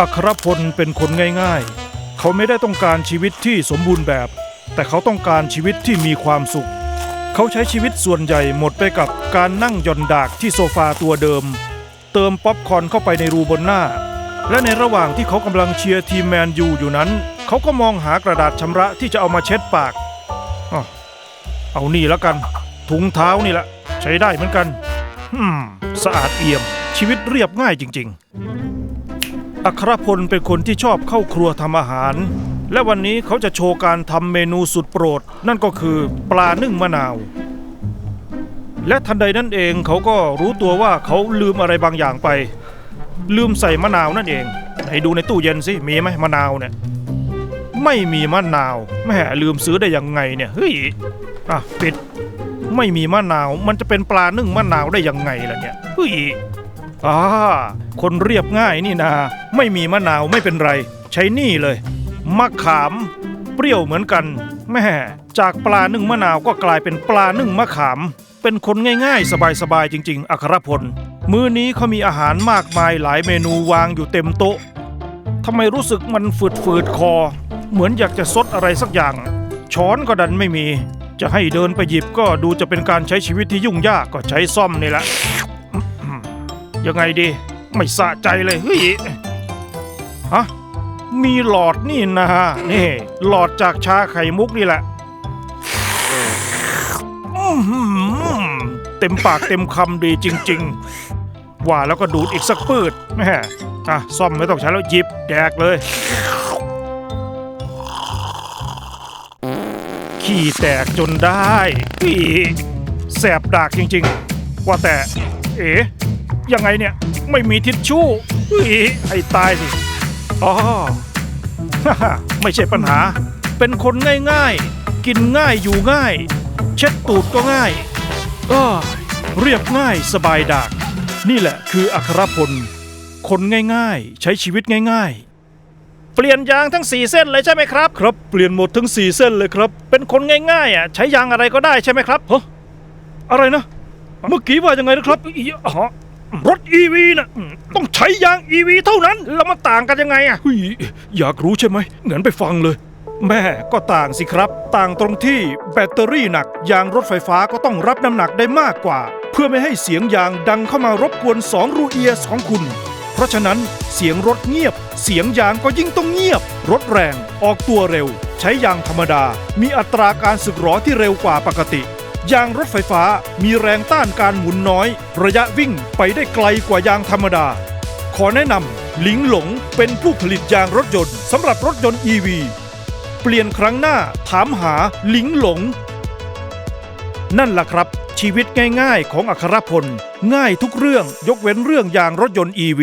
อัครพลเป็นคนง่ายๆ เขาไม่ได้ต้องการชีวิตที่สมบูรณ์แบบ แต่เขาต้องการชีวิตที่มีความสุข เขาใช้ชีวิตส่วนใหญ่หมดไปกับการนั่งย่อนดากที่โซฟาตัวเดิม เติมป๊อปคอร์นเข้าไปในรูบนหน้า และในระหว่างที่เขากำลังเชียร์ทีมแมนยูอยู่นั้น เขาก็มองหากระดาษชำระที่จะเอามาเช็ดปากอเอานี่แล้วกัน ถุงเท้านี่แหละใช้ได้เหมือนกันสะอาดเอี่ยมชีวิตเรียบง่ายจริง ๆ อัครพลเป็นคนที่ชอบเข้าครัวทำอาหาร และวันนี้เขาจะโชว์การทำเมนูสุดโปรด นั่นก็คือปลานึ่งมะนาว และทันใดนั่นเองเขาก็รู้ตัวว่าเขาลืมอะไรบางอย่างไป ลืมใส่มะนาวนั่นเองให้ดูในตู้เย็นสิมีไหมมะนาวเนี่ยไม่มีมะนาวแม่ลืมซื้อได้ยังไงเนี่ยเฮ้ยอะปิดไม่มีมะนาว มันจะเป็นปลานึ่งมะนาวได้ยังไงล่ะเนี่ยเฮ้ย อ่าคนเรียบง่ายนี่นา ไม่มีมะนาวไม่เป็นไร ใช้นี่เลย มะขาม เปรี้ยวเหมือนกัน แม่ จากปลานึ่งมะนาวก็กลายเป็นปลานึ่งมะขาม เป็นคนง่ายๆ สบายๆ จริง ๆ อัครพล มื้อนี้เขามีอาหารมากมายหลายเมนูวางอยู่เต็มโต๊ะทำไมรู้สึกมันฝืดๆคอ เหมือนอยากจะซดอะไรสักอย่าง ช้อนก็ดันไม่มี จะให้เดินไปหยิบก็ดูจะเป็นการใช้ชีวิตที่ยุ่งยากก็ใช้ซ่อมนี่แหละ ยังไงดี ไม่สะใจเลยเฮ้ยฮะมีหลอดนี่นะนี่ หลอดจากชาไข่มุกนี่แหละเต็มปากเต็มคำดีจริง ๆ ว่าแล้วก็ดูดอีกสักปืดแม่อะซ่อมไม่ต้องใช้แล้วหยิบแดกเลย ขี้แตกจนได้อีแสบดากจริง ๆ ว่าแต่ เอ๋ ยังไงเนี่ยไม่มีทิชชู่อีให้ตายสิอ๋อไม่ใช่ปัญหา เป็นคนง่ายๆ กินง่ายอยู่ง่าย เช็ดตูดก็ง่ายเออเรียบง่ายสบายดาก นี่แหละคืออัครพล คนง่ายๆ ใช้ชีวิตง่ายๆ เปลี่ยนยางทั้ง 4 เส้นเลยใช่ไหมครับ ครับเปลี่ยนหมดทั้ง 4 เส้นเลยครับ เป็นคนง่ายๆอะใช้ยางอะไรก็ได้ใช่ไหมครับฮะอะไรนะ เมื่อกี้ว่ายังไงนะครับอีอ๋อ รถ EV นะอืมต้องใช้ยาง EV เท่านั้น แล้วมันต่างกันยังไงอะอยากรู้ใช่ไหมงั้นไปฟังเลย แม่ก็ต่างสิครับ ต่างตรงที่แบตเตอรี่หนัก ยางรถไฟฟ้าก็ต้องรับน้ำหนักได้มากกว่า เพื่อไม่ให้เสียงยางดังเข้ามารบกวนสองรูเอียสของคุณ เพราะฉะนั้นเสียงรถเงียบ เสียงยางก็ยิ่งต้องเงียบ รถแรง ออกตัวเร็ว ใช้ยางธรรมดา มีอัตราการสึกหรอที่เร็วกว่าปกติ ยางรถไฟฟ้ามีแรงต้านการหมุนน้อย ระยะวิ่งไปได้ไกลกว่ายางธรรมดา ขอแนะนำหลิงหลงเป็นผู้ผลิตยางรถยนต์สำหรับรถยนต์ EV เปลี่ยนครั้งหน้าถามหาหลิงหลง นั่นล่ะครับ ชีวิตง่ายๆ ของอัครพล ง่ายทุกเรื่องยกเว้นเรื่องยางรถยนต์ EV